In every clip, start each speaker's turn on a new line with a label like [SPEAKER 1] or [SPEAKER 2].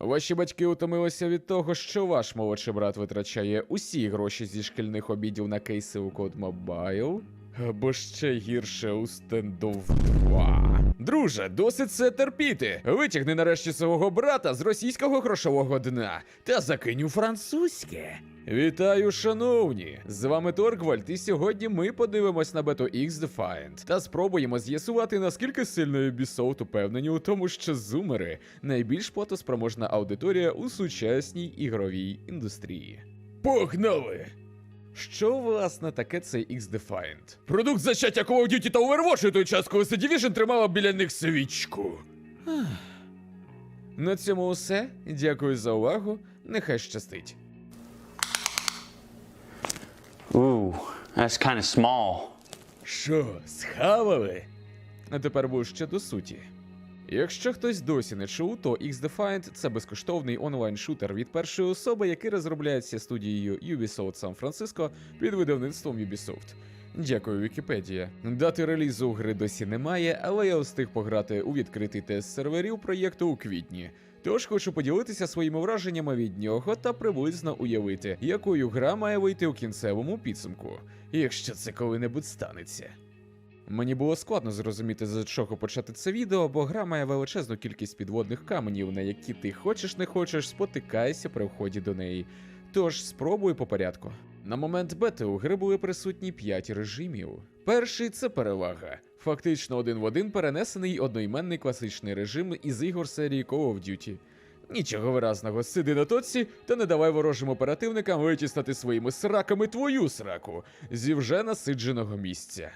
[SPEAKER 1] Ваші батьки утомилися від того, що ваш молодший брат витрачає усі гроші зі шкільних обідів на кейси у Code Mobile. Або ще гірше у стендов 2. Друже, досить це терпіти. Витягни нарешті свого брата з російського грошового дна та закинь у французьке. Вітаю, шановні! З вами Торгвальд, і сьогодні ми подивимось на бету X Defiant та спробуємо з'ясувати, наскільки сильно Ubisoft упевнені у тому, що зумери найбільш платоспроможна аудиторія у сучасній ігровій індустрії. Погнали! Що власне таке цей X-Defiant? Продукт зачаття Call of Duty та Overwatch у той час, коли Division тримала біля них свічку. На цьому все. Дякую за увагу. Нехай щастить.
[SPEAKER 2] Ooh, that's kind of small.
[SPEAKER 1] Що, схавали? А тепер ближче до суті. Якщо хтось досі не чув, то X-Defiant – це безкоштовний онлайн-шутер від першої особи, який розробляється студією Ubisoft Сан-Франциско під видавництвом Ubisoft. Дякую, Вікіпедія. Дати релізу гри досі немає, але я встиг пограти у відкритий тест серверів проєкту у квітні. Тож хочу поділитися своїми враженнями від нього та приблизно уявити, якою гра має вийти у кінцевому підсумку, якщо це коли-небудь станеться. Мені було складно зрозуміти, з чого почати це відео, бо гра має величезну кількість підводних каменів, на які ти хочеш не хочеш, спотикаєшся при вході до неї. Тож спробую по порядку. На момент бети у гри були присутні 5 режимів. Перший це перевага. Фактично один в один перенесений одноіменний класичний режим із ігор серії Call of Duty. Нічого виразного, сиди на тоці та не давай ворожим оперативникам витіснати своїми сраками твою сраку зі вже насидженого місця.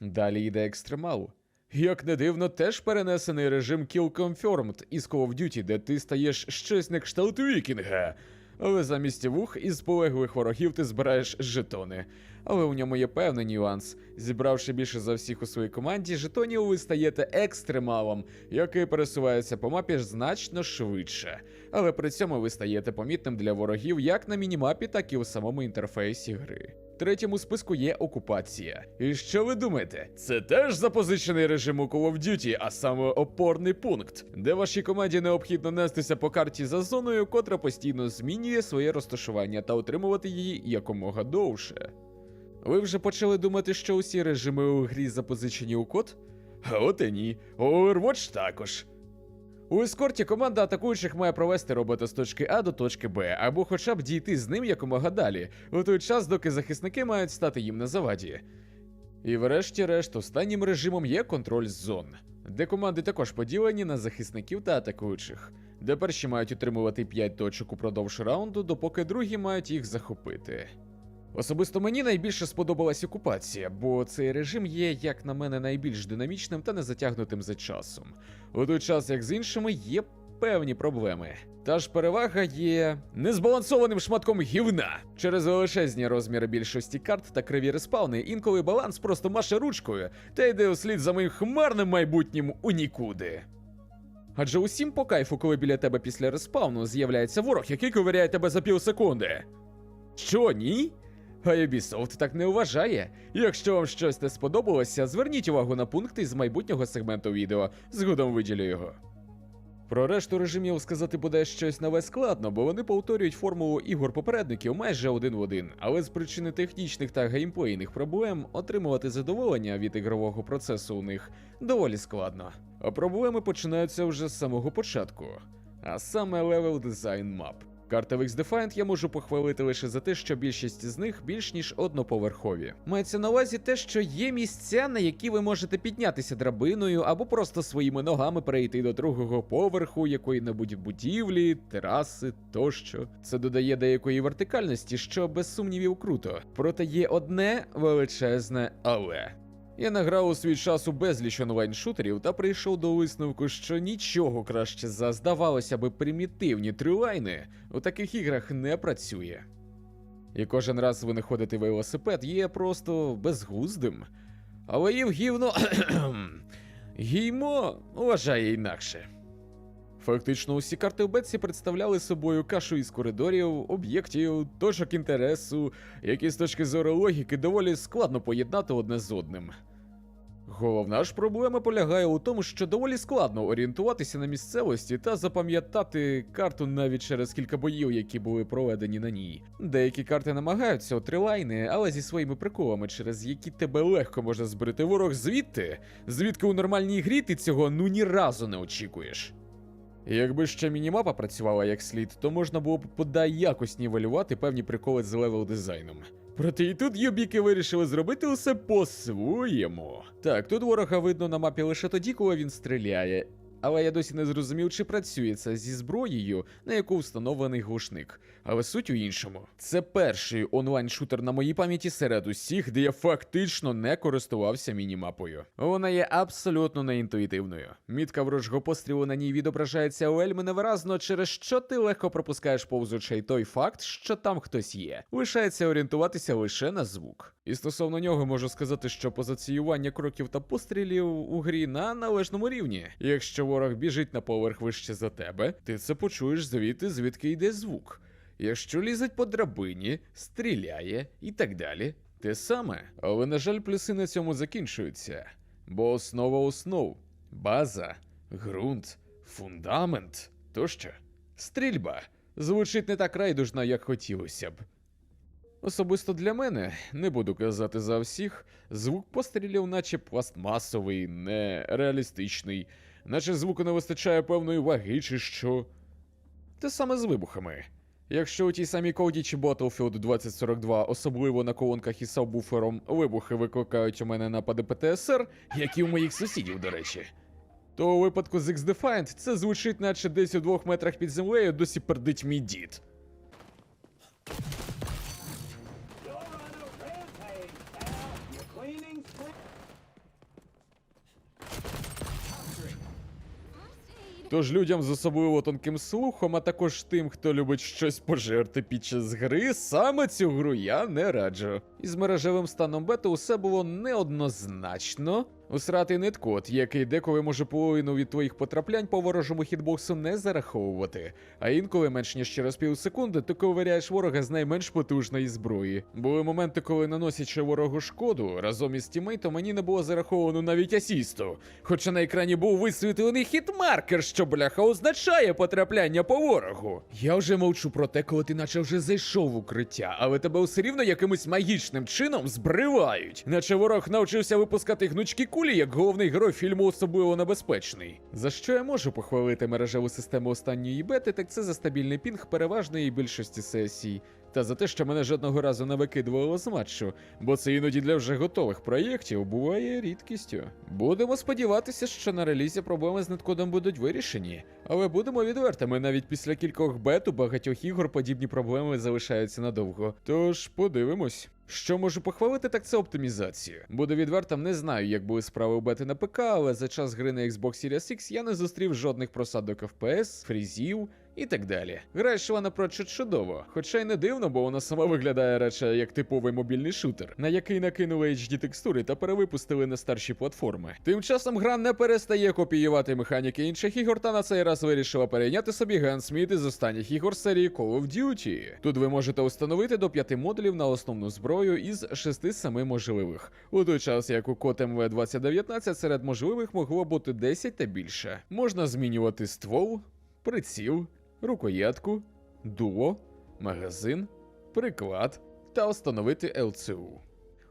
[SPEAKER 1] Далі йде екстремал. Як не дивно, теж перенесений режим Kill Confirmed із Call of Duty, де ти стаєш щось на кшталт вікінга. Але замість вух із полеглих ворогів ти збираєш жетони. Але у ньому є певний нюанс. Зібравши більше за всіх у своїй команді, жетонів ви стаєте екстремалом, який пересувається по мапі значно швидше. Але при цьому ви стаєте помітним для ворогів як на мінімапі, так і у самому інтерфейсі гри. Третьому списку є окупація. І що ви думаєте? Це теж запозичений режим у Call of Duty, а саме опорний пункт, де вашій команді необхідно нестися по карті за зоною, котра постійно змінює своє розташування та утримувати її якомога довше. Ви вже почали думати, що усі режими у грі запозичені у код? От і ні. Overwatch також. У ескорті команда атакуючих має провести роботу з точки А до точки Б, або хоча б дійти з ним якомога далі, у той час, доки захисники мають стати їм на заваді. І врешті-решт, останнім режимом є контроль зон, де команди також поділені на захисників та атакуючих, де перші мають утримувати 5 точок упродовж раунду, допоки другі мають їх захопити. Особисто мені найбільше сподобалась окупація, бо цей режим є, як на мене, найбільш динамічним та не затягнутим за часом. У той час, як з іншими, є певні проблеми. Та ж перевага є незбалансованим шматком гівна. Через величезні розміри більшості карт та криві респауни, інколи баланс просто маше ручкою та йде услід за моїм хмарним майбутнім у нікуди. Адже усім по кайфу, коли біля тебе після респауну з'являється ворог, який ковиряє тебе за півсекунди. Що, ні? А Ubisoft так не вважає. Якщо вам щось не сподобалося, зверніть увагу на пункти з майбутнього сегменту відео, згодом виділю його. Про решту режимів сказати буде щось нове складно, бо вони повторюють формулу ігор попередників майже один в один, але з причини технічних та геймплейних проблем отримувати задоволення від ігрового процесу у них доволі складно. А проблеми починаються вже з самого початку, а саме левел дизайн мап. Карти в X-Defiant я можу похвалити лише за те, що більшість з них більш ніж одноповерхові. Мається на увазі те, що є місця, на які ви можете піднятися драбиною або просто своїми ногами перейти до другого поверху якої-небудь будівлі, тераси тощо. Це додає деякої вертикальності, що без сумнівів круто. Проте є одне величезне але. Я награв у свій час у безліч онлайн-шутерів та прийшов до висновку, що нічого краще за здавалося би примітивні трилайни у таких іграх не працює. І кожен раз винаходити велосипед є просто безглуздим. Але їв гівно. Гіймо вважає інакше. Фактично, усі карти в Бетсі представляли собою кашу із коридорів, об'єктів, точок інтересу, які з точки зору логіки доволі складно поєднати одне з одним. Головна ж проблема полягає у тому, що доволі складно орієнтуватися на місцевості та запам'ятати карту навіть через кілька боїв, які були проведені на ній. Деякі карти намагаються отрилайни, але зі своїми приколами, через які тебе легко можна зберегти ворог звідти, звідки у нормальній грі ти цього ну ні разу не очікуєш. Якби ще мінімапа працювала як слід, то можна було б подай якось нівелювати певні приколи з левел дизайном. Проте і тут юбіки вирішили зробити усе по-своєму. Так, тут ворога видно на мапі лише тоді, коли він стріляє. Але я досі не зрозумів, чи працює це зі зброєю, на яку встановлений глушник. Але суть у іншому. Це перший онлайн-шутер на моїй пам'яті серед усіх, де я фактично не користувався мінімапою. Вона є абсолютно неінтуїтивною. Мітка ворожого пострілу на ній відображається вельми невиразно, через що ти легко пропускаєш повз той факт, що там хтось є. Лишається орієнтуватися лише на звук. І стосовно нього можу сказати, що позиціювання кроків та пострілів у грі на належному рівні. Якщо ворог біжить на поверх вище за тебе, ти це почуєш звідти, звідки йде звук. Якщо лізить по драбині, стріляє і так далі. Те саме. Але, на жаль, плюси на цьому закінчуються. Бо основа основ, база, ґрунт, фундамент тощо. Стрільба звучить не так райдужно, як хотілося б. Особисто для мене, не буду казати за всіх, звук пострілів, наче пластмасовий, нереалістичний, наче звуку не вистачає певної ваги чи що. Те саме з вибухами. Якщо у тій самій коді чи Battlefield 2042, особливо на колонках із сабвуфером, вибухи викликають у мене напади ПТСР, як і у моїх сусідів, до речі. То у випадку з X-Defiant це звучить, наче десь у двох метрах під землею досі пердить мій дід. Тож людям з особливо тонким слухом, а також тим, хто любить щось пожерти під час гри, саме цю гру я не раджу. Із мережевим станом бета усе було неоднозначно. Усратий неткод, який деколи може половину від твоїх потраплянь по ворожому хітбоксу не зараховувати, а інколи менш ніж через пів секунди ти ковиряєш ворога з найменш потужної зброї. Були моменти, коли наносячи ворогу шкоду, разом із тімейтом мені не було зараховано навіть асісту. Хоча на екрані був висвітлений хітмаркер, що бляха означає потрапляння по ворогу. Я вже мовчу про те, коли ти наче вже зайшов в укриття, але тебе все рівно якимось магічним чином збривають. Наче ворог навчився випускати гнучкі кулі, як головний герой фільму особливо небезпечний. За що я можу похвалити мережеву систему останньої бети, так це за стабільний пінг переважної більшості сесій. Та за те, що мене жодного разу не викидувало з матчу, бо це іноді для вже готових проєктів буває рідкістю. Будемо сподіватися, що на релізі проблеми з неткодом будуть вирішені, але будемо відвертими, навіть після кількох бет у багатьох ігор подібні проблеми залишаються надовго. Тож подивимось. Що можу похвалити, так це оптимізацію. Буду відвертим, не знаю, як були справи у бети на ПК, але за час гри на Xbox Series X я не зустрів жодних просадок FPS, фрізів і так далі. Гра йшла напрочуд чудово, хоча й не дивно, бо вона сама виглядає радше як типовий мобільний шутер, на який накинули HD текстури та перевипустили на старші платформи. Тим часом гра не перестає копіювати механіки інших ігор, та на цей раз вирішила перейняти собі Гансміт із останніх ігор серії Call of Duty. Тут ви можете установити до 5 модулів на основну зброю із 6-7 можливих. У той час, як у код МВ 2019 серед можливих могло бути 10 та більше. Можна змінювати ствол, приціл, рукоятку, дуо, магазин, приклад та встановити ЛЦУ.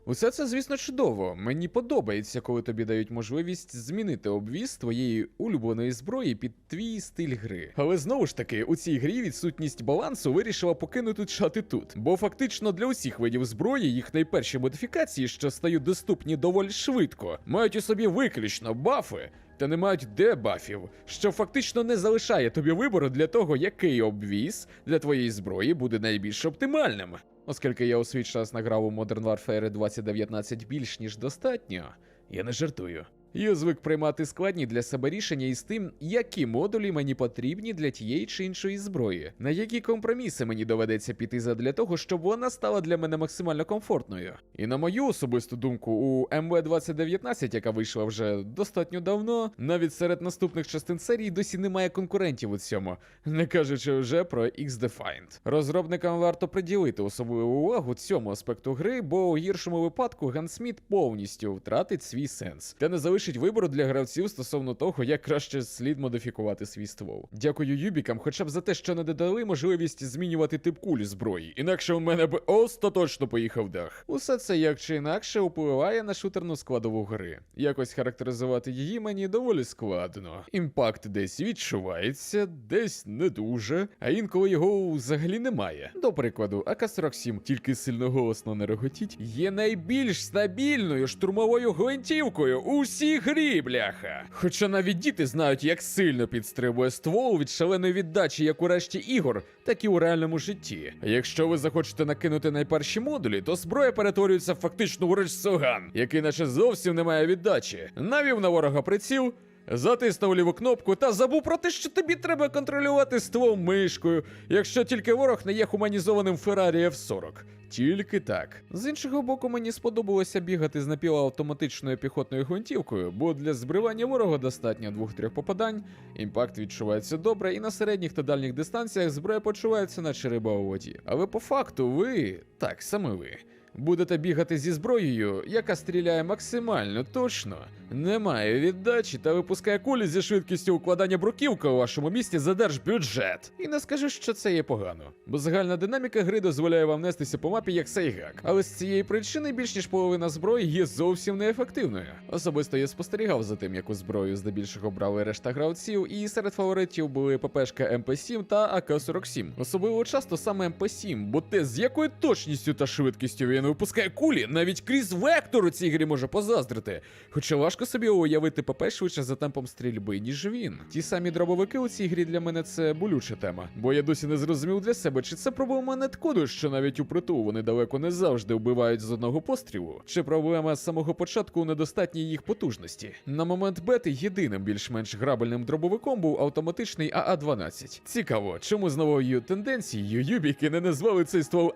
[SPEAKER 1] Усе це, звісно, чудово. Мені подобається, коли тобі дають можливість змінити обвіз твоєї улюбленої зброї під твій стиль гри. Але знову ж таки, у цій грі відсутність балансу вирішила покинути чати тут. Бо фактично для усіх видів зброї їх найперші модифікації, що стають доступні доволі швидко, мають у собі виключно бафи. Та не мають дебафів, що фактично не залишає тобі вибору для того, який обвіз для твоєї зброї буде найбільш оптимальним. Оскільки я у свій час награв у Modern Warfare 2019 більш ніж достатньо, я не жартую. Я звик приймати складні для себе рішення із тим, які модулі мені потрібні для тієї чи іншої зброї, на які компроміси мені доведеться піти задля того, щоб вона стала для мене максимально комфортною. І на мою особисту думку, у МВ-2019, яка вийшла вже достатньо давно, навіть серед наступних частин серії досі немає конкурентів у цьому, не кажучи вже про X-Defined. Розробникам варто приділити особливу увагу цьому аспекту гри, бо у гіршому випадку Гансміт повністю втратить свій сенс та не залишить вибору для гравців стосовно того, як краще слід модифікувати свій ствол. Дякую Юбікам, хоча б за те, що не додали можливість змінювати тип кулі зброї, інакше у мене б остаточно поїхав дах. Усе це як чи інакше впливає на шутерну складову гри. Якось характеризувати її мені доволі складно. Імпакт десь відчувається, десь не дуже, а інколи його взагалі немає. До прикладу, АК-47 тільки сильно голосно не реготіть, є найбільш стабільною штурмовою гвинтівкою у всій грі, бляха. Хоча навіть діти знають, як сильно підстрибує ствол від шаленої віддачі як у решті ігор, так і у реальному житті. Якщо ви захочете накинути найперші модулі, то зброя перетворюється фактично у речсоган, який наче зовсім не має віддачі. Навів на ворога приціл. Затиснув ліву кнопку та забув про те, що тобі треба контролювати ствол мишкою, якщо тільки ворог не є хуманізованим Ferrari F40. Тільки так. З іншого боку, мені сподобалося бігати з напівавтоматичною піхотною гвинтівкою, бо для збривання ворога достатньо двох-трьох попадань, імпакт відчувається добре, і на середніх та дальніх дистанціях зброя почувається наче риба у воді. Але по факту ви, так саме ви, будете бігати зі зброєю, яка стріляє максимально точно, не має віддачі та випускає кулі зі швидкістю укладання бруківка у вашому місті за держбюджет. І не скажу, що це є погано, бо загальна динаміка гри дозволяє вам нестися по мапі як сейгак. Але з цієї причини більш ніж половина зброї є зовсім неефективною. Особисто я спостерігав за тим, яку зброю здебільшого брали решта гравців, і серед фаворитів були ППшка МП7 та АК-47. Особливо часто саме МП7, бо те, з якою точністю та швидкістю він випускає кулі, навіть крізь вектор у цій грі може позаздрити. Хоча важко собі уявити ПП швидше за темпом стрільби, ніж він. Ті самі дробовики у цій грі для мене це болюча тема, бо я досі не зрозумів для себе, чи це проблема неткоду, що навіть у притул вони далеко не завжди вбивають з одного пострілу, чи проблема з самого початку у недостатній їх потужності. На момент бети єдиним більш-менш грабельним дробовиком був автоматичний АА-12. Цікаво, чому з новою тенденцією юбіки не назвали цей ствол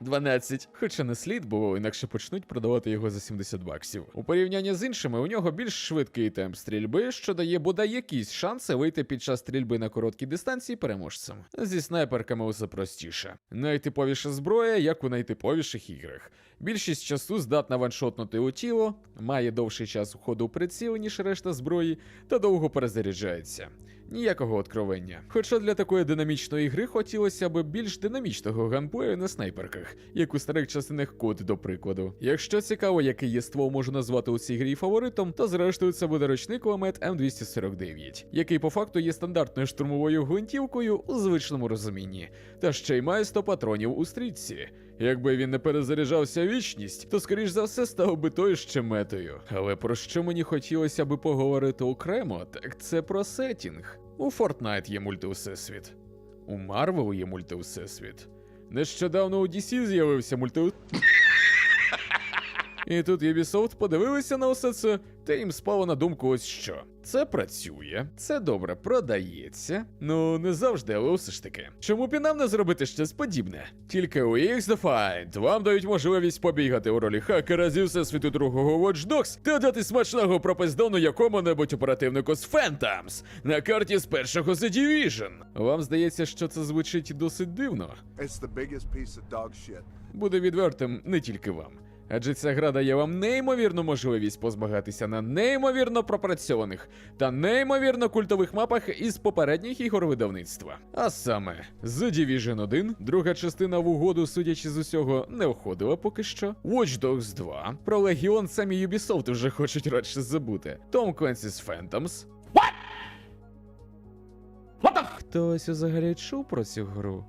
[SPEAKER 1] 12. Хоча не слід, бо інакше почнуть продавати його за 70 баксів. У порівнянні з іншими, у нього більш швидкий темп стрільби, що дає бодай якісь шанси вийти під час стрільби на короткій дистанції переможцем. Зі снайперками усе простіше. Найтиповіша зброя, як у найтиповіших іграх. Більшість часу здатна ваншотнути у тіло, має довший час уходу у приціл, ніж решта зброї, та довго перезаряджається. Ніякого откровення. Хоча для такої динамічної гри хотілося б більш динамічного ганплею на снайперках, як у старих частинах код, до прикладу. Якщо цікаво, який є ствол можу назвати у цій грі фаворитом, то зрештою це буде ручний кулемет М249, який по факту є стандартною штурмовою гвинтівкою у звичному розумінні, та ще й має 100 патронів у стрічці. Якби він не перезаряджався вічність, то скоріш за все став би тою ще метою. Але про що мені хотілося би поговорити окремо, так це про сетінг. У Fortnite є мультиусесвіт. У Marvel є мультиусесвіт. Нещодавно у DC з'явився мульти... І тут Ubisoft подивилися на усе це, та їм спало на думку ось що. Це працює, це добре продається. Ну, не завжди, але все ж таки. Чому б і нам не зробити щось подібне? Тільки у X-Defined вам дають можливість побігати у ролі хакера зі всесвіту другого Watch Dogs та дати смачного пропиздону якому-небудь оперативнику з Phantoms на карті з першого The Division. Вам здається, що це звучить досить дивно?
[SPEAKER 3] It's the biggest piece of dog shit.
[SPEAKER 1] Буде відвертим не тільки вам. Адже ця гра дає вам неймовірну можливість позмагатися на неймовірно пропрацьованих та неймовірно культових мапах із попередніх ігор видавництва. А саме The Division 1, друга частина в угоду, судячи з усього, не входила поки що. Watch Dogs 2, про Легіон самі Ubisoft вже хочуть радше забути. Tom Clancy's Phantoms. Хтось взагалі чув про цю гру?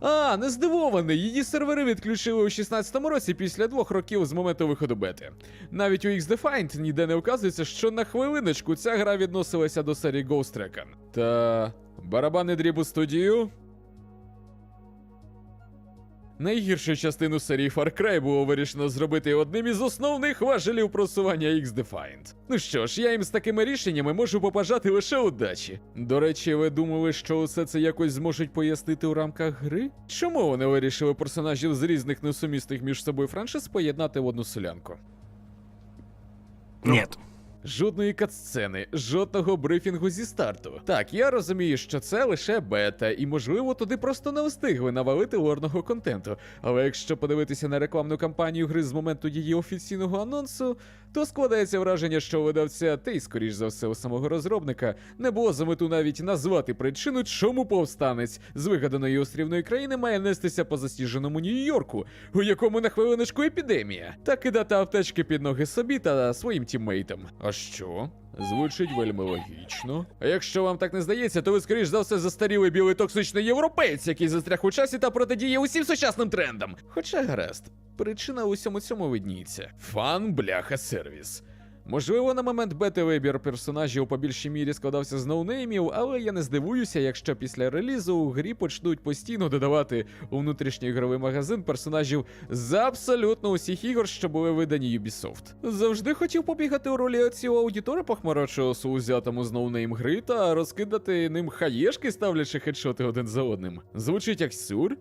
[SPEAKER 1] А, не здивований, її сервери відключили у 16-му році після двох років з моменту виходу бети. Навіть у X-Defined ніде не вказується, що на хвилиночку ця гра відносилася до серії Ghost Recon. Та барабани дрібу студію. Найгіршу частину серії Far Cry було вирішено зробити одним із основних важелів просування X-Defiant. Ну що ж, я їм з такими рішеннями можу побажати лише удачі. До речі, ви думали, що усе це якось зможуть пояснити у рамках гри? Чому вони вирішили персонажів з різних несумісних між собою франшиз поєднати в одну селянку?
[SPEAKER 4] Нет.
[SPEAKER 1] Жодної катсцени, жодного брифінгу зі старту. Так, я розумію, що це лише бета, і можливо туди просто не встигли навалити лорного контенту. Але якщо подивитися на рекламну кампанію гри з моменту її офіційного анонсу, то складається враження, що у видавця, та й скоріш за все у самого розробника, не було за мету навіть назвати причину, чому повстанець з вигаданої острівної країни має нестися по засніженому Нью-Йорку, у якому на хвилиночку епідемія, та кидати аптечки під ноги собі та своїм тіммейтам. А що? Звучить вельми логічно. А якщо вам так не здається, то ви скоріш за все застарілий білий токсичний європейць, який застряг у часі та протидіє усім сучасним трендам. Хоча гаразд, причина у всьому цьому видніється. Фан бляха сервіс. Можливо, на момент бети вибір персонажів по більшій мірі складався з ноунеймів, але я не здивуюся, якщо після релізу у грі почнуть постійно додавати у внутрішній ігровий магазин персонажів з абсолютно усіх ігор, що були видані Ubisoft. Завжди хотів побігати у ролі цього аудітора похмарочого узятому з ноунейм гри та розкидати ним хаєшки, ставлячи хедшоти один за одним. Звучить як сюр?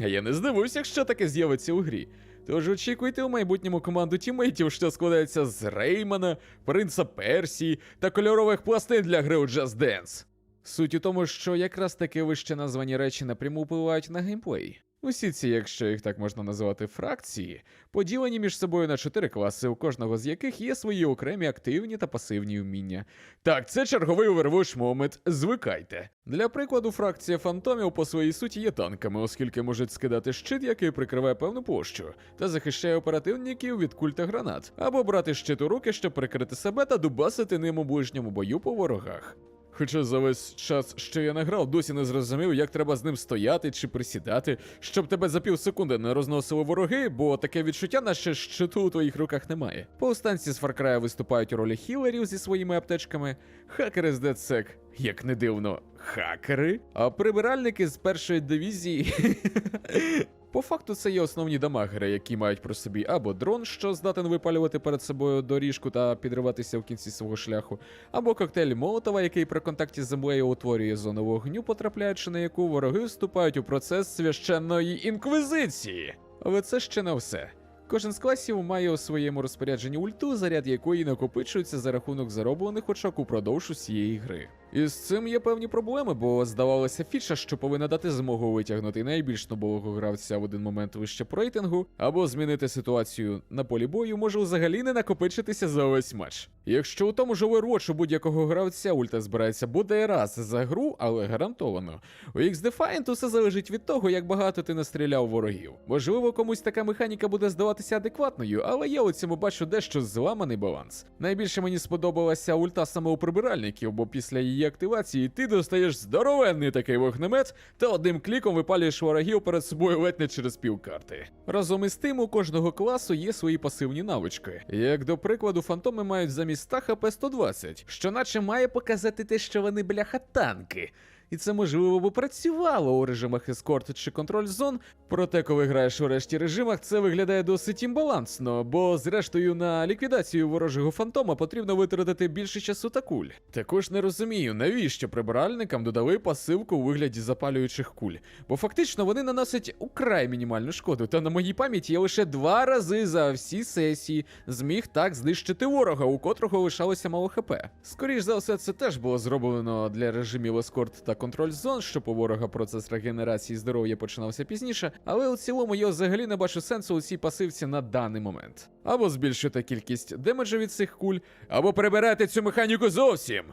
[SPEAKER 1] А я не здивуюся, якщо таке з'явиться у грі. Тож очікуйте у майбутньому команду тімейтів, що складається з Реймана, принца Персії та кольорових пластин для гри у Just Dance. Суть у тому, що якраз таки вище названі речі напряму впливають на геймплей. Усі ці, якщо їх так можна називати, фракції, поділені між собою на чотири класи, у кожного з яких є свої окремі активні та пасивні вміння. Так, це черговий Overwatch момент, звикайте. Для прикладу, фракція фантомів по своїй суті є танками, оскільки можуть скидати щит, який прикриває певну площу, та захищає оперативників від куль та гранат, або брати щит у руки, щоб прикрити себе та дубасити ним у ближньому бою по ворогах. Хоча за весь час, що я не грав, досі не зрозумів, як треба з ним стояти чи присідати, щоб тебе за пів секунди не розносили вороги, бо таке відчуття, наче щиту у твоїх руках немає. Повстанці з Cry виступають у ролі хілерів зі своїми аптечками, хакери з DedSec, як не дивно, хакери, а прибиральники з першої дивізії. По факту це є основні дамагери, які мають при собі або дрон, що здатен випалювати перед собою доріжку та підриватися в кінці свого шляху, або коктейль Молотова, який при контакті з землею утворює зону вогню, потрапляючи на яку вороги вступають у процес священної інквізиції. Але це ще не все. Кожен з класів має у своєму розпорядженні ульту, заряд якої накопичується за рахунок зароблених очок упродовж усієї гри. І з цим є певні проблеми, бо здавалося фіча, що повинна дати змогу витягнути найбільш нобового гравця в один момент вище по рейтингу, або змінити ситуацію на полі бою може взагалі не накопичитися за весь матч. Якщо у тому ж Overwatch будь-якого гравця ульта збирається буде раз за гру, але гарантовано. У X-Defiant усе залежить від того, як багато ти настріляв ворогів. Можливо, комусь така механіка буде здаватися адекватною, але я у цьому бачу дещо зламаний баланс. Найбільше мені сподобалася ульта саме у прибиральників, бо після її активації ти достаєш здоровенний такий вогнемет та одним кліком випалюєш ворогів перед собою ледь не через півкарти. Разом із тим, у кожного класу є свої пасивні навички. Як до прикладу, фантоми мають замість 100 хп 120, що наче має показати те, що вони бляха танки. І це можливо би працювало у режимах ескорт чи контроль зон. Проте, коли граєш у решті режимах, це виглядає досить імбалансно, бо зрештою на ліквідацію ворожого фантома потрібно витратити більше часу та куль. Також не розумію, навіщо прибиральникам додали пасивку у вигляді запалюючих куль, бо фактично вони наносять украй мінімальну шкоду. Та на моїй пам'яті я лише два рази за всі сесії зміг так знищити ворога, у котрого лишалося мало хп. Скоріш за все, це теж було зроблено для режимів ескорт та контроль зон, щоб у ворога процес регенерації здоров'я починався пізніше, але у цілому я взагалі не бачу сенсу у цій пасивці на даний момент. Або збільшити кількість демеджу від цих куль, або прибирати цю механіку зовсім.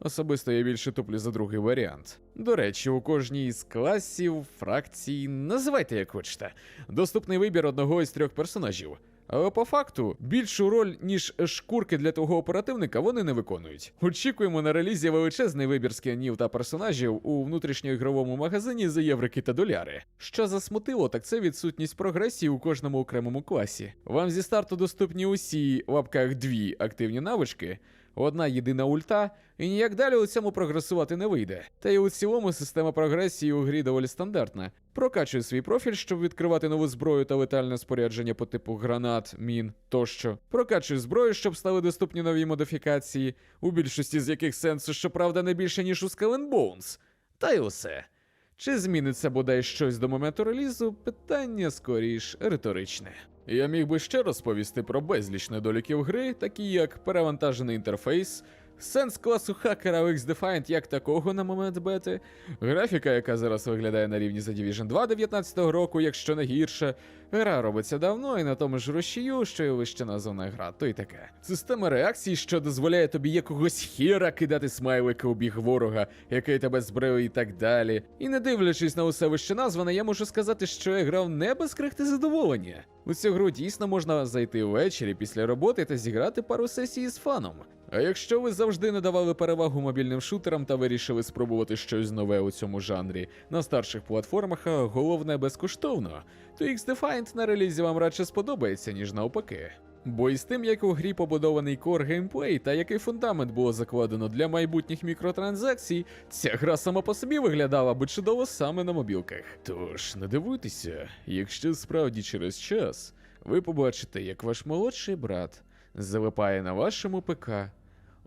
[SPEAKER 1] Особисто я більше туплю за другий варіант. До речі, у кожній з класів, фракцій, називайте як хочете, доступний вибір одного із трьох персонажів. Але по факту більшу роль, ніж шкурки для того оперативника, вони не виконують. Очікуємо на релізі величезний вибір скінів та персонажів у внутрішньоігровому магазині за єврики та доляри. Що засмутило, так це відсутність прогресії у кожному окремому класі. Вам зі старту доступні усі в лапках дві активні навички. Одна єдина ульта, і ніяк далі у цьому прогресувати не вийде. Та й у цілому система прогресії у грі доволі стандартна. Прокачуй свій профіль, щоб відкривати нову зброю та летальне спорядження по типу гранат, мін тощо. Прокачуй зброю, щоб стали доступні нові модифікації, у більшості з яких сенсу, щоправда, не більше, ніж у Skull Bones. Та й усе. Чи зміниться бодай щось до моменту релізу? Питання скоріш риторичне. Я міг би ще розповісти про безліч недоліків гри, такі як перевантажений інтерфейс, сенс класу хакера в X-Defiant як такого на момент бети, графіка, яка зараз виглядає на рівні The Division 2 19 року, якщо не гірше. Гра робиться давно і на тому ж рушію, що й вище названа гра, то й таке. Система реакцій, що дозволяє тобі якогось хіра кидати смайлики у біг ворога, який тебе збрив і так далі. І не дивлячись на усе вище назване, я можу сказати, що я грав не без крихти задоволення. У цю гру дійсно можна зайти ввечері після роботи та зіграти пару сесій з фаном. А якщо ви завжди не давали перевагу мобільним шутерам та вирішили спробувати щось нове у цьому жанрі на старших платформах, а головне безкоштовно, то X-Defiant на релізі вам радше сподобається, ніж навпаки. Бо із тим, як у грі побудований кор геймплей та який фундамент було закладено для майбутніх мікротранзакцій, ця гра сама по собі виглядала би чудово саме на мобілках. Тож не дивуйтеся, якщо справді через час ви побачите, як ваш молодший брат залипає на вашому ПК.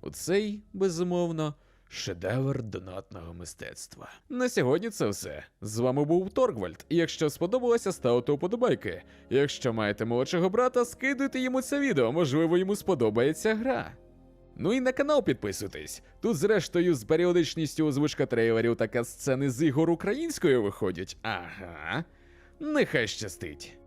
[SPEAKER 1] Оцей, безумовно, шедевр донатного мистецтва. На сьогодні це все. З вами був Торгвальд. Якщо сподобалося, ставте уподобайки. Якщо маєте молодшого брата, скидуйте йому це відео, можливо, йому сподобається гра. Ну і на канал підписуйтесь. Тут, зрештою, з періодичністю озвучка трейлерів та сцени з ігор українською виходять. Ага. Нехай щастить.